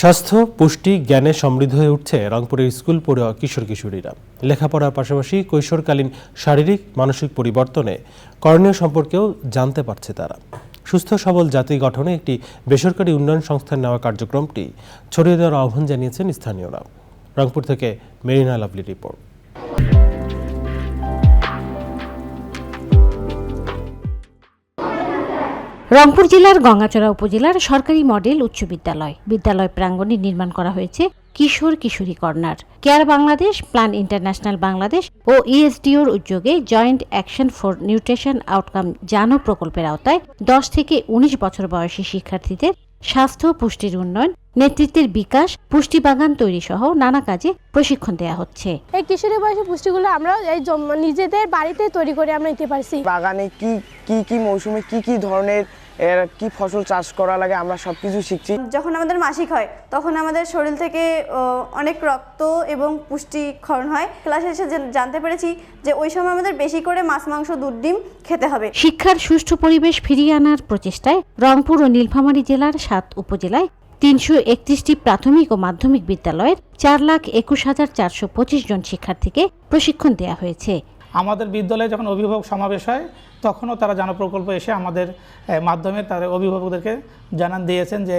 স্বাস্থ্য, পুষ্টি, জ্ঞানে সমৃদ্ধ হয়ে উঠছে রংপুরের স্কুল পড়ুয়া কিশোর কিশোরীরা। লেখাপড়ার পাশাপাশি কৈশোরকালীন শারীরিক, মানসিক পরিবর্তনে করণীয় সম্পর্কেও জানতে পারছে তারা। সুস্থ, সবল জাতি গঠনে একটি বেসরকারি উন্নয়ন সংস্থার নেওয়া কার্যক্রমটি ছড়িয়ে দেওয়ার আহ্বান জানিয়েছেন স্থানীয়রা। রংপুর থেকে মেরিনা লাভলি রিপোর্ট। রংপুর জেলার গঙ্গাচড়া উপজেলার সরকারি মডেল উচ্চ বিদ্যালয়। বিদ্যালয় প্রাঙ্গণে নির্মাণ করা হয়েছে কিশোর কিশোরী corner. Care Bangladesh, Plan International Bangladesh ও ইএসডিওর উদ্যোগে joint action for nutrition outcome জানো প্রকল্পের আওতায় দশ থেকে উনিশ বছর বয়সী শিক্ষার্থীদের স্বাস্থ্য পুষ্টির উন্নয়ন নেতৃত্বের বিকাশ পুষ্টি বাগান তৈরি সহ নানা কাজে প্রশিক্ষণ দেওয়া হচ্ছে। এই কিশোরী বয়সী পুষ্টিগুলো আমরা এই নিজেদের বাড়িতে তৈরি করে আমরা নিতে পারছি। বাগানে কি কি কি মৌসুমে কি কি ধরনের এর কি ফসল চাষ করা লাগে আমরা সব কিছু শিখছি। যখন আমাদের মাসিক হয় তখন আমাদের শরীর থেকে অনেক রক্ত এবং পুষ্টিক্ষরণ হয়। ক্লাসে এসে জানতে পেরেছি যে ওই সময় আমাদের বেশি করে মাছ মাংস দুধ ডিম খেতে হবে। শিক্ষার সুষ্ঠু পরিবেশ ফিরিয়ে আনার প্রচেষ্টায় রংপুর ও নীলফামারী জেলার সাত উপজেলায় তিনশো একত্রিশটি প্রাথমিক ও মাধ্যমিক বিদ্যালয়ের চার লাখ একুশ হাজার চারশো পঁচিশ জন শিক্ষার্থীকে প্রশিক্ষণ দেওয়া হয়েছে। আমাদের বিদ্যালয়ে যখন অভিভাবক সমাবেশ হয়, তখনও তারা জানা প্রকল্প এসে আমাদের মাধ্যমে তারা অভিভাবকদেরকে জানান দিয়েছেন যে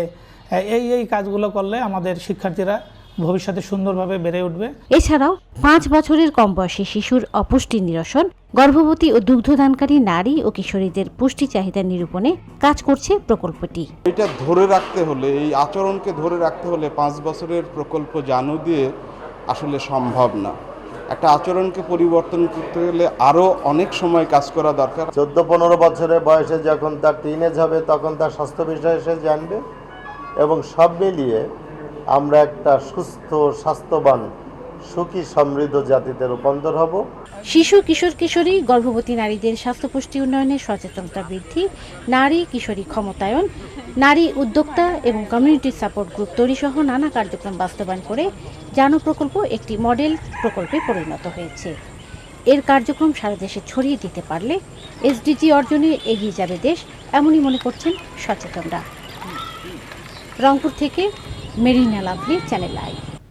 এই এই কাজগুলো করলে আমাদের শিক্ষার্থীরা ভবিষ্যতে সুন্দরভাবে বেড়ে উঠবে। এছাড়াও পাঁচ বছরের কম বয়সী শিশুর অপুষ্টি নিরসন গর্ভবতী ও দুগ্ধদানকারী নারী ও কিশোরীদের পুষ্টি চাহিদা নিরূপণে কাজ করছে প্রকল্পটি। এটা ধরে রাখতে হলে এই আচরণকে ধরে রাখতে হলে পাঁচ বছরের প্রকল্প জানু দিয়ে আসলে সম্ভব না। একটা আচরণকে পরিবর্তন করতে গেলে আরও অনেক সময় কাজ করা দরকার। চোদ্দ পনেরো বছরের বয়সে যখন তার টিনেজ হবে তখন তার স্বাস্থ্য বিষয়ে সে জানবে এবং সব মিলিয়ে আমরা একটা সুস্থ, স্বাস্থ্যবান, সুখী, সমৃদ্ধ জাতিতে রূপান্তর হব। শিশু, কিশোর, কিশোরী, গর্ভবতী নারীদের স্বাস্থ্য পুষ্টি উন্নয়নে সচেতনতা বৃদ্ধি, নারী, কিশোরী ক্ষমতায়ন, নারী উদ্যোক্তা এবং কমিউনিটি সাপোর্ট গ্রুপ তৈরি সহ নানা কার্যক্রম বাস্তবায়ন করে জানো প্রকল্প একটি মডেল প্রকল্পে পরিণত হয়েছে। এর কার্যক্রম সারা দেশে ছড়িয়ে দিতে পারলে এসডিজি অর্জনে এগিয়ে যাবে দেশ, এমনই মনে করছেন সচেতনরা। রংপুর থেকে মেরিনা লাভলি চ্যানেল আই।